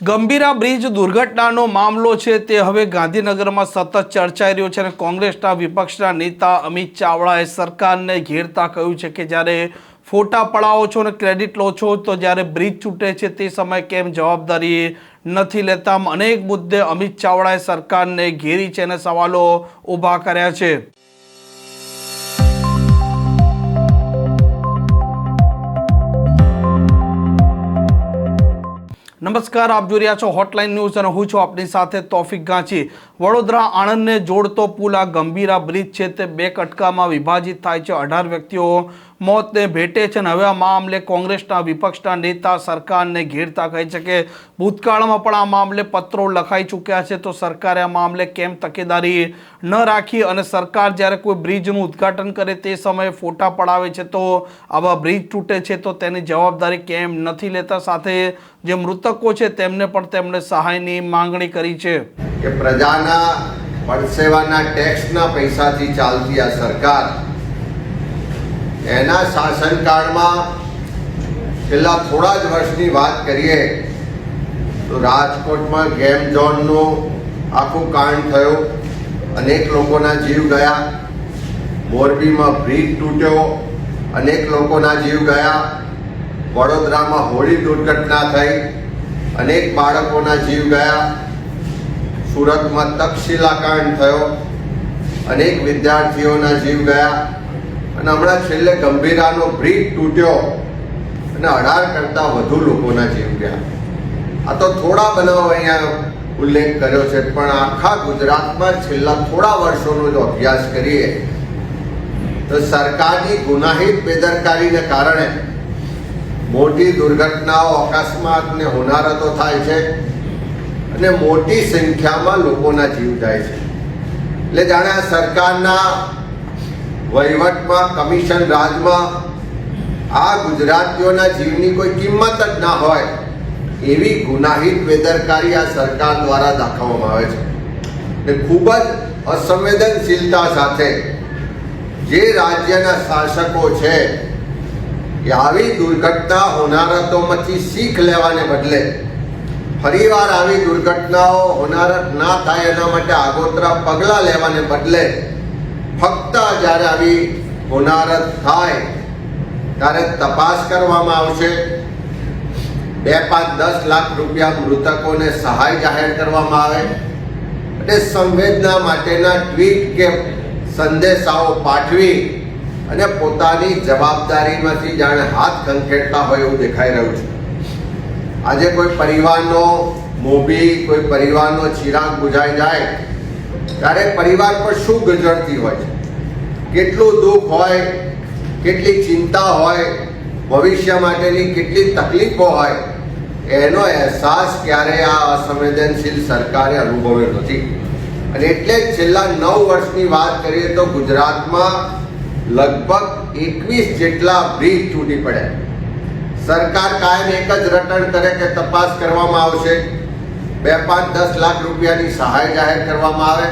Gambhira bridge દુર્ઘટનાનો મામલો છે તે હવે ગાંધીનગરમાં સતત ચર્ચાઈ રહ્યો છે અને કોંગ્રેસના વિપક્ષના નેતા અમિત ચાવડાએ સરકારને ઘેરતા કહ્યું છે કે જ્યારે ફોટા પડાવો છો અને ક્રેડિટ લો છો તો જ્યારે બ્રિજ છૂટે છે તે સમયે કેમ જવાબદારી નથી લેતા? અનેક મુદ્દે અમિત ચાવડાએ સરકારને ઘેરી છે અને સવાલો ઊભા કર્યા છે. નમસ્કાર આપ જોઈ રહ્યા છો હોટલાઇન ન્યૂઝ અને હું છું આપની સાથે તોફિક ગાંચી. વડોદરા આણંદને જોડતો પુલ આ ગંભીરા બ્રિજ છે તે બે કટકામાં વિભાજિત થાય છે. અઢાર વ્યક્તિઓ મોતને ભેટે છે અને હવે આ મામલે કોંગ્રેસના વિપક્ષના નેતા સરકારને ઘેરતા કહે છે કે ભૂતકાળમાં પણ આ મામલે પત્રો લખાઈ ચૂક્યા છે. તો સરકારે આ મામલે કેમ તકેદારી ન રાખી અને સરકાર જ્યારે કોઈ બ્રિજનું ઉદ્ઘાટન કરે તે સમયે ફોટા પડાવે છે તો આવા બ્રિજ તૂટે છે તો તેની જવાબદારી કેમ નથી લેતા? સાથે જે મૃતકો છે તેમને પણ તેમણે સહાયની માંગણી કરી છે. કે પ્રજાના પરસેવાના ટેક્સના પૈસાથી ચાલતી આ સરકાર, એના શાસનકાળમાં છેલ્લા થોડા જ વર્ષની વાત કરીએ, તો રાજકોટમાં ગેમ ઝોનનું આખું કાંડ થયું, અનેક લોકોના જીવ ગયા, મોરબીમાં બ્રિજ તૂટ્યો, અનેક લોકોના જીવ ગયા, વડોદરામાં હોળી દુર્ઘટના થઈ, અનેક બાળકોના જીવ ગયા સુરતમાં તક્ષશિલા કાંડ થયો. અનેક વિદ્યાર્થીઓના જીવ ગયા. અને હમણાં છેલ્લે ગંભીરાનો બ્રિજ તૂટ્યો. અને અઢાર કરતાં વધુ લોકોના જીવ ગયા. આ તો થોડા બનાવ અહીંયા ઉલ્લેખ કર્યો છે, પણ આખા ગુજરાતમાં છેલ્લા થોડા વર્ષોનો જો અભ્યાસ કરીએ, તો સરકારની ગુનાહિત બેદરકારીને કારણે મોટી દુર્ઘટનાઓ અકસ્માત ને હોનારતો થાય છે. અને મોટી સંખ્યામાં લોકોના જીવ જાય છે. એટલે જાણે આ સરકારના વહીવટમાં, કમિશન રાજમાં આ ગુજરાતીઓના જીવની કોઈ કિંમત જ ના હોય, એવી ગુનાહિત બેદરકારી આ સરકાર દ્વારા દાખવવામાં આવે છે. ને ખૂબ જ અસંવેદનશીલતા સાથે જે રાજ્યના શાસકો છે આવી દુર્ઘટના, હોનારતોમાંથી શીખ લેવાને બદલે ફરીવાર આવી દુર્ઘટનાઓ હોનારત ના થાય એના માટે આગોતરા પગલાં લેવાને બદલે ફક્ત જ્યારે આવી હોનારત થાય, ત્યારે તપાસ કરવામાં આવશે. બે પાંચ દસ લાખ રૂપિયા મૃતકોને સહાય જાહેર કરવામાં આવે. અને સંવેદના માટેના ટ્વીટ કે સંદેશાઓ પાઠવી અને પોતાની જવાબદારીમાંથી જાણે હાથ ખંખેરતા હોય એવું દેખાઈ રહ્યું છે. આજે કોઈ પરિવારનો મોભી, કોઈ પરિવારનો ચિરાગ બુજાઈ જાય, ત્યારે પરિવાર પર શું ગુજરતી હોય છે? કેટલું દુઃખ હોય, કેટલી ચિંતા હોય, ભવિષ્ય માટેની કેટલી તકલીફો હોય, એનો અહેસાસ ક્યારે આ અસંવેદનશીલ સરકારે અનુભવ્યો નથી. અને એટલે જ છેલ્લા નવ વર્ષની વાત કરીએ તો ગુજરાતમાં લગભગ એકવીસ જેટલા બ્રિજ તૂટી પડ્યા. સરકાર કાયમ એક જ રટણ કરે કે તપાસ કરવામાં આવશે. બે પાંચ દસ લાખ રૂપિયાની સહાય જાહેર કરવામાં આવે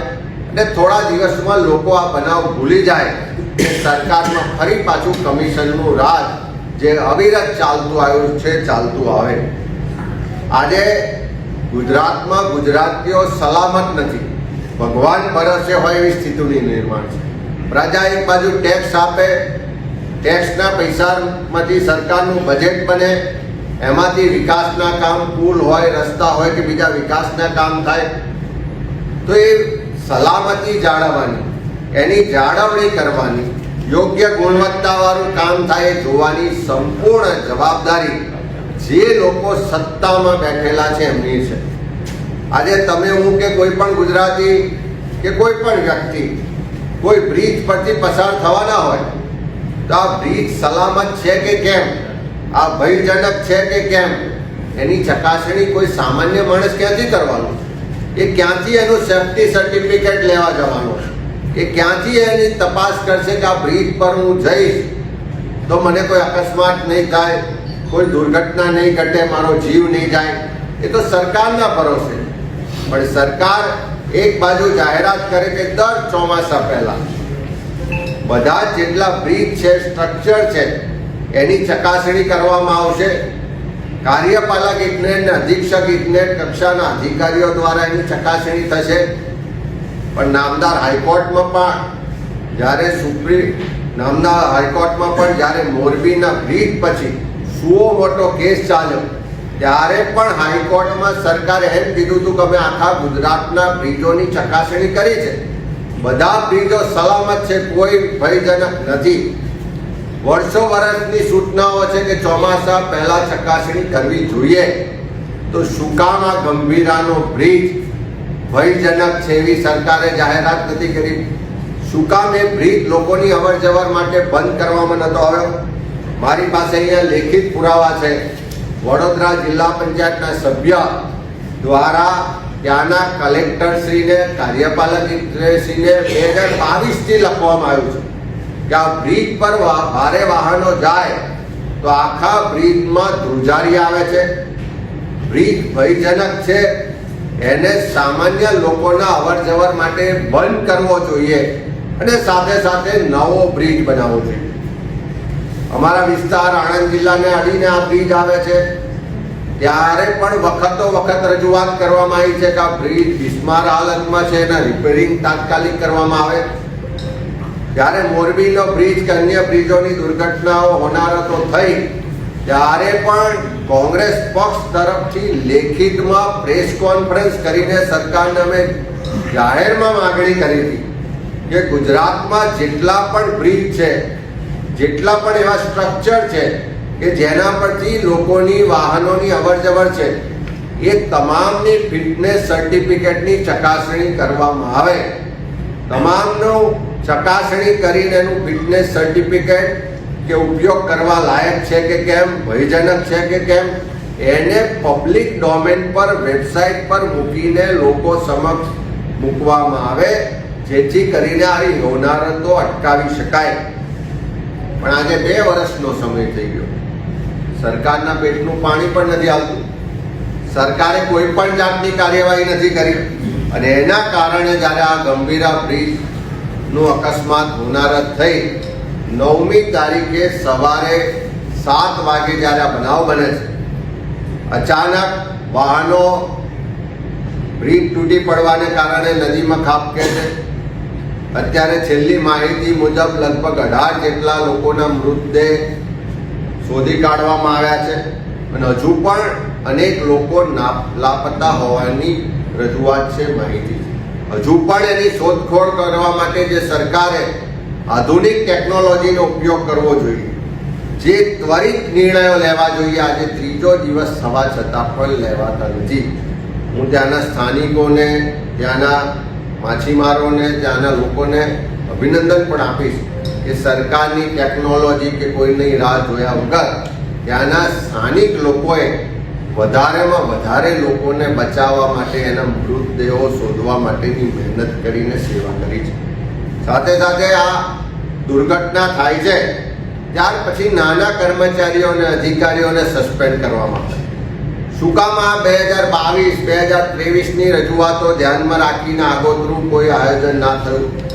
અને થોડા દિવસમાં લોકો આ બનાવ ભૂલી જાય. કે સરકારમાં ફરી પાછું કમિશનનું રાજ જે અવિરત ચાલતું આવ્યું છે, ચાલતું આવે. આજે ગુજરાતમાં ગુજરાતીઓ સલામત નથી. ભગવાન ભરોસે હોય એવી સ્થિતિનું નિર્માણ છે. પ્રજા એક બાજુ ટેક્સ આપે ટેક્સના પૈસામાંથી સરકારનું બજેટ બને, એમાંથી વિકાસના કામ, પુલ હોય, રસ્તા હોય કે બીજા વિકાસના કામ થાય, તો એ સલામતી જાળવવાની, એની જાળવણી કરવાની, યોગ્ય ગુણવત્તાવાળું કામ થાય જોવાની સંપૂર્ણ જવાબદારી જે લોકો સત્તામાં બેઠેલા છે એમની છે. આજે તમે હું કે કોઈ પણ ગુજરાતી કે કોઈ પણ વ્યક્તિ કોઈ બ્રિજ પરથી પસાર થવાના હોય તો આ બ્રિજ સલામત છે કે કેમ? આ ભયજનક છે કે કેમ? એની ચકાસણી કોઈ સામાન્ય માણસ ક્યાંથી કરવાનું? એ ક્યાંથી એનું સેફ્ટી સર્ટિફિકેટ લેવા જવાનું? એ ક્યાંથી એની તપાસ કરશે કે આ બ્રિજ પર હું જઈશ? તો મને કોઈ અકસ્માત નહીં થાય, કોઈ દુર્ઘટના નહીં ઘટે, મારો જીવ નહીં જાય. એ તો સરકારના ભરોસે. પણ સરકાર એક બાજુ જાહેરાત કરે કે દર ચોમાસા પહેલા બધા જેટલા બ્રિજ છે સ્ટ્રક્ચર છે, એની ચકાસણી કરવામાં આવશે. કાર્યપાલક ઇજનેર અધિક્ષક ઇજનેર કક્ષાના અધિકારીઓ દ્વારા એની ચકાસણી થશે. પણ નામદાર હાઈકોર્ટમાં પણ, જ્યારે સુપ્રીમ નામદાર હાઈકોર્ટમાં પણ જ્યારે મોરબીના બ્રિજ પછી સુઓ મોટો કેસ ચાલ્યો, ત્યારે પણ હાઈકોર્ટમાં સરકારે એમ કીધું હતું કે અમે આખા ગુજરાતના બ્રિજોની ચકાસણી કરી છે. બધા બ્રિજો સલામત છે, કોઈ ભયજનક નથી. વર્ષો વર્ષની સૂચનાઓ છે કે ચોમાસા પહેલા ચકાસણી કરવી જોઈએ. તો શું ગંભીરાનો બ્રિજ? ભયજનક છે એવી સરકારે જાહેરાત નથી કરી. શું કામ એ બ્રિજ લોકોની અવર જવર માટે બંધ કરવામાં નતો આવ્યો? મારી પાસે અહીંયા લેખિત પુરાવા છે. વડોદરા જિલ્લા પંચાયતના સભ્ય દ્વારા ત્યાંના કલેક્ટરશ્રીને કાર્યપાલક ઇજનેરશ્રીને બે હજાર બાવીસથી લખવામાં આવ્યું છે કે આ બ્રિજ પર ભારે વાહનો જાય તો આખા બ્રિજમાં ધ્રુજારી આવે છે. બ્રિજ ભયજનક છે. એને સામાન્ય લોકોના અવર જવર માટે બંધ કરવો જોઈએ અને સાથે સાથે નવો બ્રિજ બનાવવો જોઈએ. અમારા વિસ્તાર આણંદ જિલ્લાને અડીને આ બ્રિજ આવે છે. ત્યારે પણ વખતો વખત રજૂઆત કરવામાં આવી છે કે આ બ્રિજ બિસ્માર હાલતમાં છે એના રિપેરિંગ તાત્કાલિક કરવામાં આવે. જ્યારે મોરબીનો બ્રિજ કે અન્ય બ્રિજોની દુર્ઘટનાઓ હોનારતો થઈ, ત્યારે પણ કોંગ્રેસ પક્ષ તરફથી લેખિતમાં પ્રેસ કોન્ફરન્સ કરીને સરકારને અમે જાહેરમાં માગણી કરી હતી કે ગુજરાતમાં જેટલા પણ બ્રિજ છે, જેટલા પણ એવા સ્ટ્રક્ચર છે કે જેના પરથી લોકોની વાહનોની અવરજવર છે, એ તમામની ફિટનેસ સર્ટિફિકેટની ચકાસણી કરવામાં આવે. તમામનું ચકાસણી કરીને એનું ફિટનેસ સર્ટિફિકેટ કે ઉપયોગ કરવા લાયક છે કે કેમ, ભયજનક છે કે કેમ, એને પબ્લિક ડોમેન પર, વેબસાઇટ પર મૂકીને લોકો સમક્ષ મૂકવામાં આવે, જેથી કરીને આ હોનારતો અટકાવી શકાય. પણ આજે બે વર્ષનો સમય થઈ ગયો. સરકારના પેટનું પાણી પણ નથી આવતું. સરકારે કોઈ પણ જાતની કાર્યવાહી નથી કરી. અને એના કારણે જ્યારે આ ગંભીરા બ્રિજનું અકસ્માત હોનારત થઈ, નવમી તારીખે સવારે સાત વાગે જ્યારે આ બનાવ બને છે, અચાનક વાહનો બ્રિજ તૂટી પડવાને કારણે નદીમાં ખાબકે છે. અત્યારે છેલ્લી માહિતી મુજબ લગભગ અઢાર જેટલા લોકોના મૃતદેહ શોધી કાઢવામાં આવ્યા છે. અને હજુ પણ અનેક લોકો લાપતા હોવાની રજૂઆત છે માહિતી. હજુ પણ એની શોધખોળ કરવા માટે જે સરકારે આધુનિક ટેકનોલોજીનો ઉપયોગ કરવો જોઈએ. જે ત્વરિત નિર્ણયો લેવા જોઈએ. આજે ત્રીજો દિવસ થવા છતાં પણ લેવાતા નથી. હું ત્યાંના સ્થાનિકોને, ત્યાંના માછીમારોને, ત્યાંના લોકોને અભિનંદન પણ આપીશ. કે સરકારની ટેકનોલોજી કે કોઈની રાહ જોયા વગર ત્યાંના સ્થાનિક લોકોએ વધારેમાં વધારે લોકોને બચાવવા માટે એના મૃતદેહો શોધવા માટેની મહેનત કરીને સેવા કરી છે. સાથે સાથે આ દુર્ઘટના થાય છે, ત્યાર પછી નાના કર્મચારીઓ અને અધિકારીઓને સસ્પેન્ડ કરવામાં આવે શું કામ બે હજાર બાવીસ, બે હજાર ત્રેવીસની રજૂઆતો ધ્યાનમાં રાખીને આગોતરું કોઈ આયોજન ના થયું.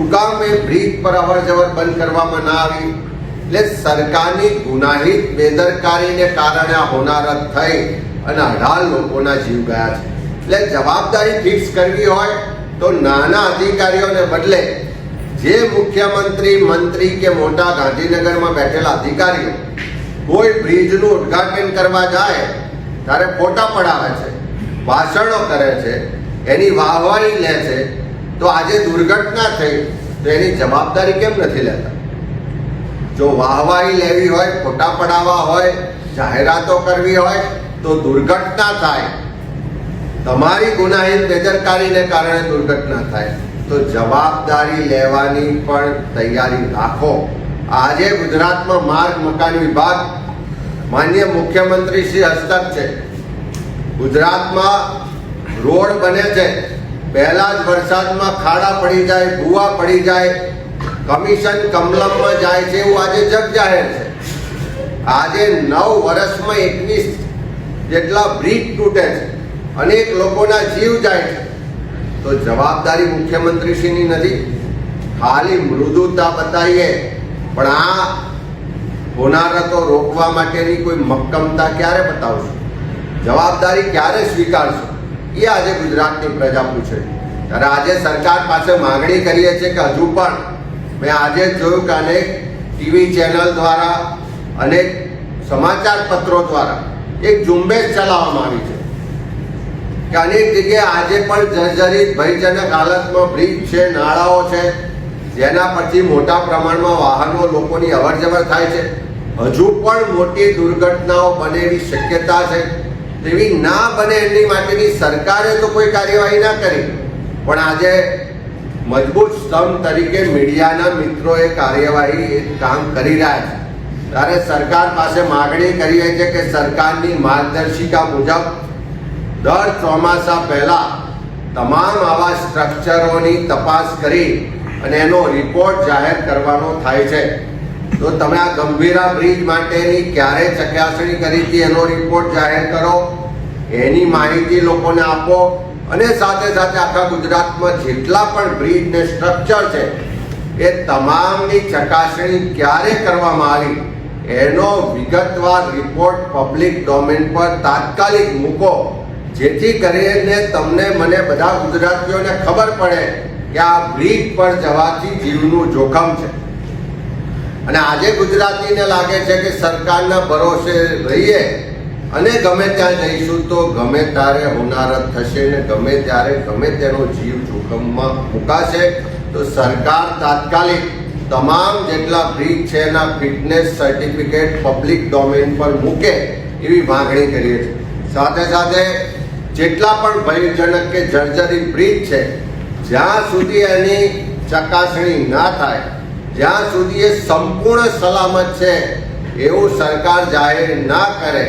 શું કામ એ બ્રિજ પર અવર જવર બંધ કરવામાં ના આવી. એટલે સરકારની ગુનાહિત બેદરકારીને કારણે હોનારત થઈ અને અઢાર લોકોના જીવ ગયા છે. એટલે જવાબદારી ફિક્સ કરવી હોય તો નાના અધિકારીઓને બદલે જે મુખ્યમંત્રી, મંત્રી કે મોટા ગાંધીનગરમાં બેઠેલા અધિકારીઓ કોઈ બ્રિજનું ઉદ્ઘાટન કરવા જાય, ત્યારે ફોટા પડાવે છે, ભાષણો કરે છે, એની વાહવાહી લે છે તો આજે દુર્ઘટના થઈ, તો એની જવાબદારી કેમ નથી લેતા? જો વાહવાહી લેવી હોય ફોટા પડાવવા હોય, જાહેરાતો કરવી હોય, તો દુર્ઘટના થાય. તમારી ગુનાહીન બેદરકારીને કારણે દુર્ઘટના થાય. તો જવાબદારી લેવાની પણ તૈયારી રાખો. આજે ગુજરાતમાં માર્ગ, મકાન વિભાગ માન્ય મુખ્યમંત્રી શ્રી હસ્તક છે. ગુજરાતમાં રોડ બને છે. પહેલા જ વરસાદમાં ખાડા પડી જાય, ભૂવા પડી જાય, કમિશન કમલમમાં જાય છે એવું આજે જગ જાહેર છે. આજે નવ વર્ષમાં એકવીસ જેટલા બ્રિજ તૂટે છે, અનેક લોકોના જીવ જાય છે. તો જવાબદારી મુખ્યમંત્રીશ્રીની નથી. ખાલી મૃદુતા બતાવીએ. પણ આ હોનારતો રોકવા માટેની કોઈ મક્કમતા ક્યારે બતાવશો? જવાબદારી ક્યારે સ્વીકારશો? એ આજે ગુજરાતની પ્રજા પૂછે ત્યારે આજે સરકાર પાસે માંગણી કરીએ છીએ કે હજુ પણ મેં આજે જોયું કે અનેક ટીવી ચેનલ દ્વારા અનેક સમાચાર પત્રો દ્વારા એક ઝુંબેશ ચલાવવામાં આવી છે. કે અનેક જગ્યાએ આજે પણ જર્જરિત ભયજનક હાલતમાં બ્રિજ છે, નાળાઓ છે, જેના પરથી મોટા પ્રમાણમાં વાહનો લોકોની અવરજવર થાય છે. હજુ પણ મોટી દુર્ઘટનાઓ બને એવી શક્યતા છે. તેવી ના બને એની માટેની સરકારે તો કોઈ કાર્યવાહી ના કરી. પણ આજે મજબૂત સ્તંભ તરીકે મીડિયાના મિત્રોએ કાર્યવાહી કામ કરી રહ્યા છે. ત્યારે સરકાર પાસે માગણી કરીએ છીએ કે સરકારની માર્ગદર્શિકા મુજબ દર ચોમાસા પહેલા તમામ આવા સ્ટ્રક્ચરોની તપાસ કરી અને એનો રિપોર્ટ જાહેર કરવાનો થાય છે. તો તમે આ ગંભીરા બ્રિજ માટેની ક્યારે ચકાસણી કરી હતી એનો રિપોર્ટ જાહેર કરો, એની માહિતી લોકોને આપો અને સાથે સાથે આખા ગુજરાતમાં જેટલા પણ બ્રિજ ને સ્ટ્રક્ચર છે, એ તમામની ચકાસણી ક્યારે કરવામાં આવી, એનો વિગતવાર રિપોર્ટ પબ્લિક ડોમેન પર તાત્કાલિક મૂકો, જેથી કરીને તમને મને બધા ગુજરાતીઓને ખબર પડે કે આ બ્રિજ પર જવાથી જીવનું જોખમ છે. અને આજે ગુજરાતીને લાગે છે કે સરકારના ભરોસે રહીએ અને ગમે ત્યાં જઈશું તો ગમે ત્યારે હોનારત થશે ને ગમે ત્યારે ગમે તેનો જીવ જોખમમાં મુકાશે. તો સરકાર તાત્કાલિક તમામ જેટલા બ્રિજ છે એના ફિટનેસ સર્ટિફિકેટ પબ્લિક ડોમેન પર મૂકે એવી માંગણી કરીએ છીએ. સાથે સાથે જેટલા પણ ભયજનક કે જર્જરી બ્રિજ છે, જ્યાં સુધી એની ચકાસણી ના થાય જ્યાં સુધી એ સંપૂર્ણ સલામત છે, એવું સરકાર જાહેર ના કરે,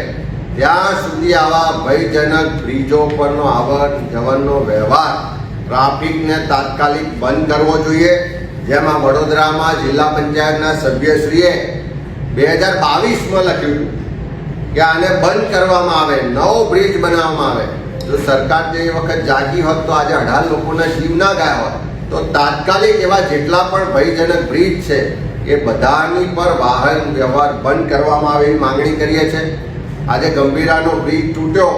ત્યાં સુધી આવા ભયજનક બ્રિજો પરનો આવન જવનનો વ્યવહાર, ટ્રાફિકને તાત્કાલિક બંધ કરવો જોઈએ. જેમાં વડોદરામાં જિલ્લા પંચાયતના સભ્યશ્રીએ બે હજાર બાવીસમાં લખ્યું કે આને બંધ કરવામાં આવે, નવો બ્રિજ બનાવવામાં આવે. જો સરકાર જે વખત જાગી હોત તો આજે અઢાર લોકોના જીવ ના ગયા હોત. તો તાત્કાલિક એવા જેટલા પણ ભયજનક બ્રિજ છે, એ બધાની પર વાહન વ્યવહાર બંધ કરવામાં આવે એવી માંગણી કરીએ છીએ. આજે ગંભીરાનો બ્રિજ તૂટ્યો,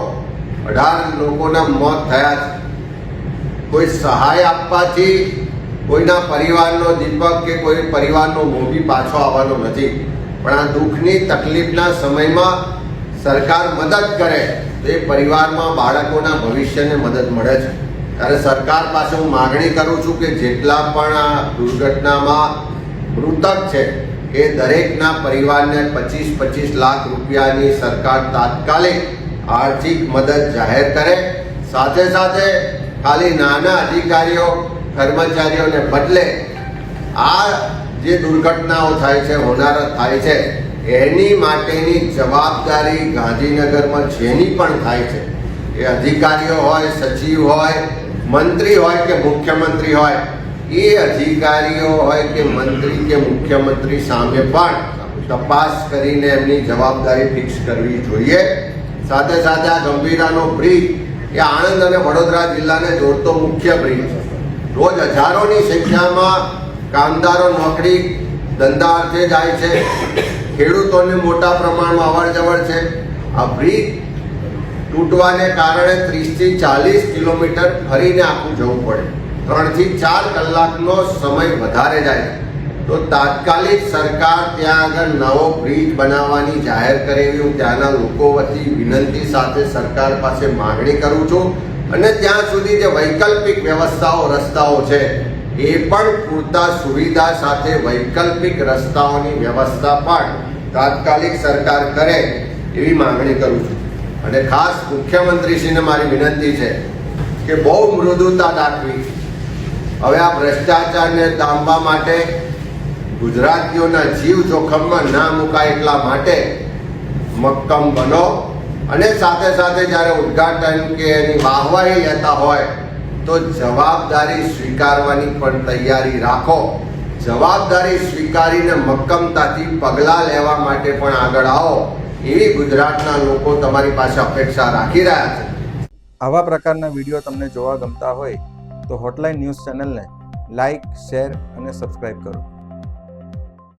અઢાર લોકોના મોત થયા છે. કોઈ સહાય આપવાથી કોઈના પરિવારનો દીપક કે કોઈ પરિવારનો મોભી પાછો આવવાનો નથી. પણ આ દુઃખની તકલીફના સમયમાં સરકાર મદદ કરે, તો એ પરિવારમાં બાળકોના ભવિષ્યને મદદ મળે છે. ત્યારે સરકાર પાસે હું માગણી કરું છું કે જેટલા પણ આ દુર્ઘટનામાં મૃતક છે, એ દરેકના પરિવારને પચીસ પચીસ લાખ રૂપિયાની સરકાર તાત્કાલિક આર્થિક મદદ જાહેર કરે. સાથે સાથે ખાલી નાના અધિકારીઓ, કર્મચારીઓને બદલે આ જે દુર્ઘટનાઓ થાય છે, હોનારત થાય છે, એની માટેની જવાબદારી ગાંધીનગરમાં જેની પણ થાય છે. એ અધિકારીઓ હોય, સચિવ હોય મંત્રી હોય કે મુખ્યમંત્રી હોય, એ અધિકારીઓ હોય કે મંત્રી કે મુખ્યમંત્રી સામે પણ તપાસ કરીને એમની જવાબદારી ફિક્સ કરવી જોઈએ. સાથે સાથે આ ગંભીરાનો બ્રિજ એ આણંદ અને વડોદરા જિલ્લાને જોડતો મુખ્ય બ્રિજ છે. રોજ હજારોની સંખ્યામાં કામદારો નોકરી ધંધા અર્થે જાય છે. ખેડૂતોને મોટા પ્રમાણમાં અવર જવર છે. આ બ્રિજ તૂટવાને કારણે ત્રીસથી ચાલીસ કિલોમીટર ફરીને આખું જવું પડે. ત્રણથી ચાર કલાકનો સમય વધારે જાય. તો તાત્કાલિક સરકાર ત્યાં આગળ નવો બ્રિજ બનાવવાની જાહેર કરે એવી હું ત્યાંના લોકો વતી વિનંતી સાથે સરકાર પાસે માગણી કરું છું. અને ત્યાં સુધી જે વૈકલ્પિક વ્યવસ્થાઓ, રસ્તાઓ છે, એ પણ પૂરતા સુવિધા સાથે વૈકલ્પિક રસ્તાઓની વ્યવસ્થા પણ તાત્કાલિક સરકાર કરે એવી માંગણી કરું છું. અને ખાસ મુખ્યમંત્રીશ્રીને મારી વિનંતી છે કે બહુ મૃદુતા દાખવી. હવે આ ભ્રષ્ટાચારને ડામવા માટે ગુજરાતીઓના જીવ જોખમમાં ના મુકાય એટલા માટે મક્કમ બનો અને સાથે સાથે જ્યારે ઉદ્ઘાટન કે એની વાહવાહી લેતા હોય તો જવાબદારી સ્વીકારવાની પણ તૈયારી રાખો. જવાબદારી સ્વીકારીને મક્કમતાથી પગલાં લેવા માટે પણ આગળ આવો. એવી ગુજરાતના લોકો તમારી પાસે અપેક્ષા રાખી રહ્યા છે. આવા પ્રકારના વીડિયો તમને જોવા ગમતા હોય તો હોટલાઇન ન્યૂઝ ચેનલને લાઇક શેર અને સબસ્ક્રાઈબ કરો.